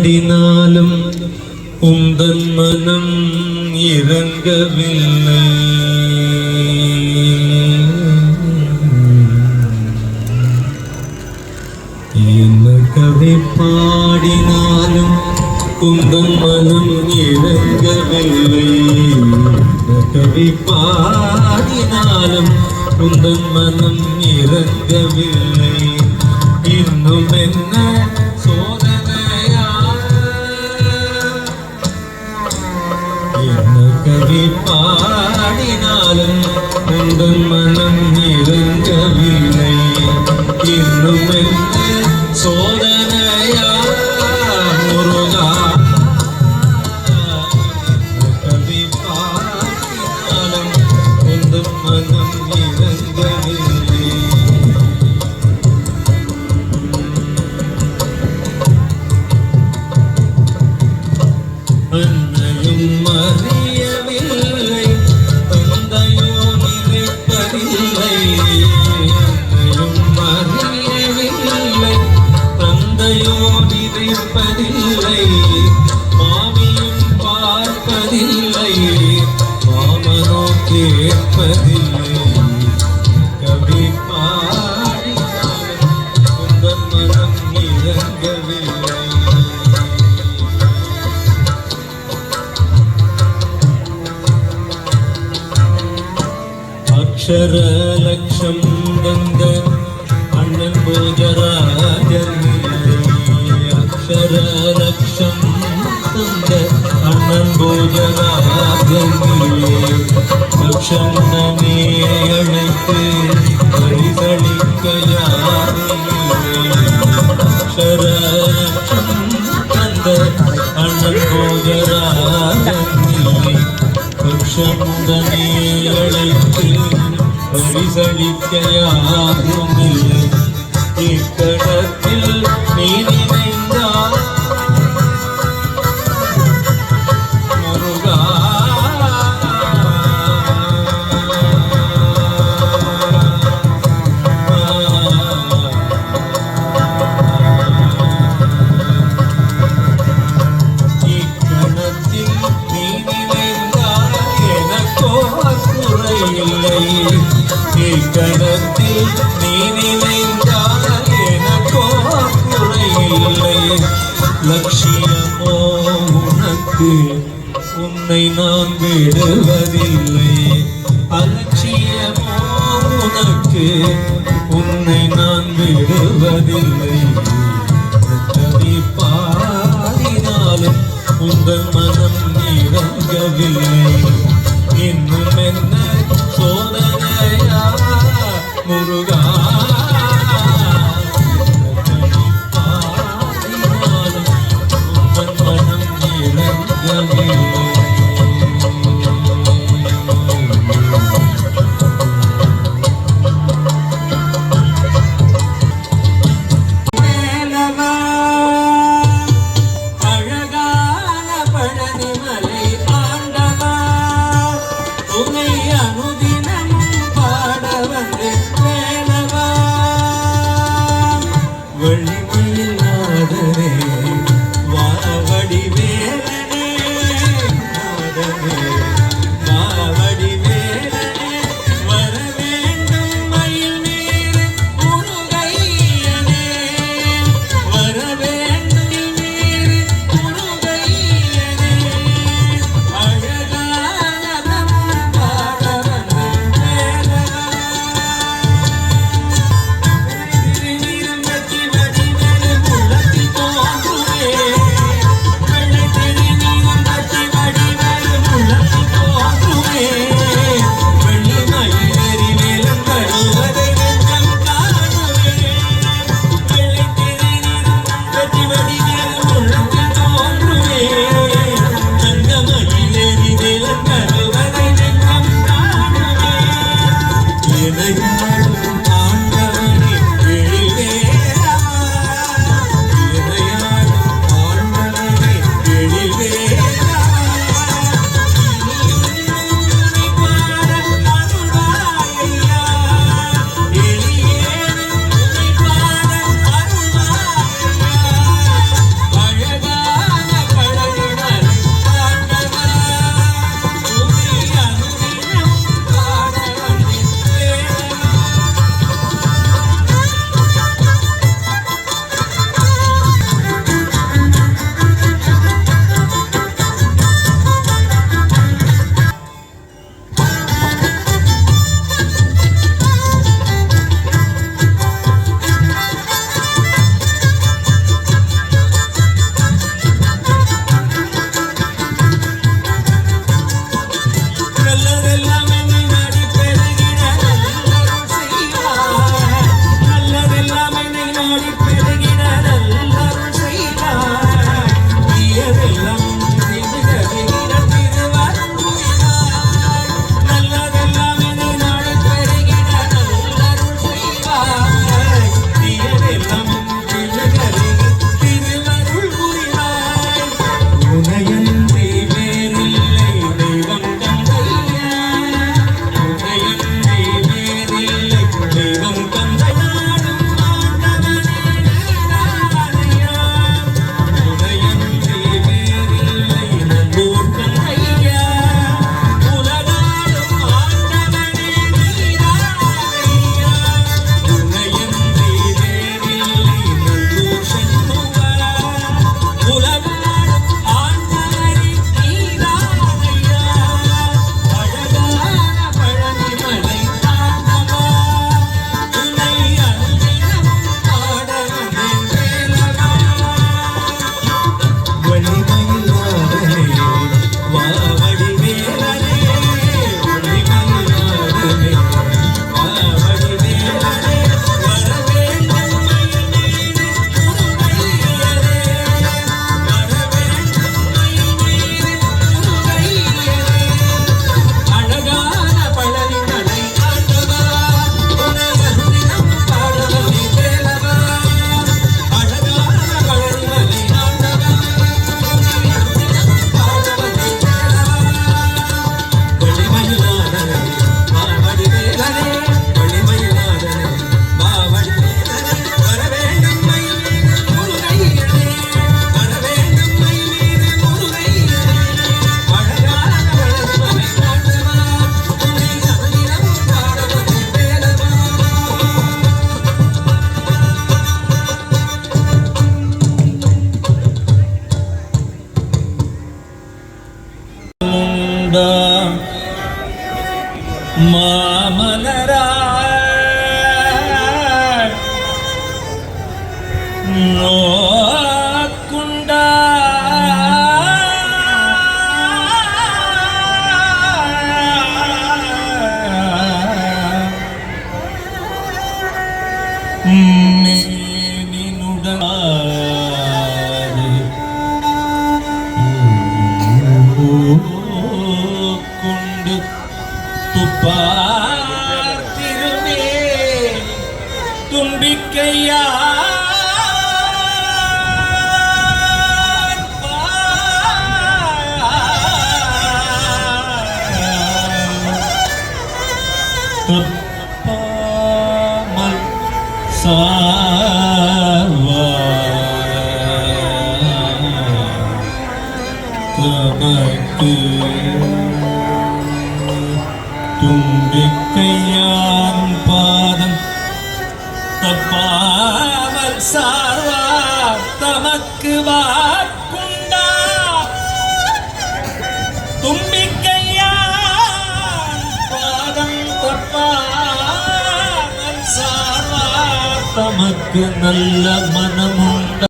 பாடினாலும் உந்தன் மனம் இறங்கவில்லை என்ன கவி பாடினாலும் உந்தன் மனம் இறங்கவில்லை என்ன கவி பாடினாலும் உந்தன் மனம் இறங்கவில்லை இன்னும் என்ன பாடினாலும் உங்கள் மனம் இறங்கவில்லை இறங்கவில்லை அக்ஷர லட்சம் தந்த அண்ணன் போஜராஜன் அக்ஷர லட்சம் தந்த அண்ணன் போஜராஜன் லட்சம் நனே அழைத்து பரிசளிக்க யாரில்லை அண்ணன் போஜராஜன் பக்ஷமுடனே அழைத்து இக்கணத்தில் நீ நினைந்தால் எனக்கோ குறையில்லை. லட்சியமோ உனக்கு உன்னை நான் விடுவதில்லை. அலட்சியமோ உனக்கு உன்னை நான் விடுவதில்லை. பாடினாலும் உங்கள் மனம் இறங்கவில்லை. இன்னும் என்ன சோதனை? முருகா நோக்குண்டா. கொண்டு துப்பார் திருமே தும்பிக்கையா தமக்கு தும்பிக்கையான் பாதம். தப்பாமல் சார்வா தமக்கு வாக்குண்டா. தும்பிக்கையான் பாதம் தப்பாமல் சார்வா தமக்கு நல்ல மனமுண்டா.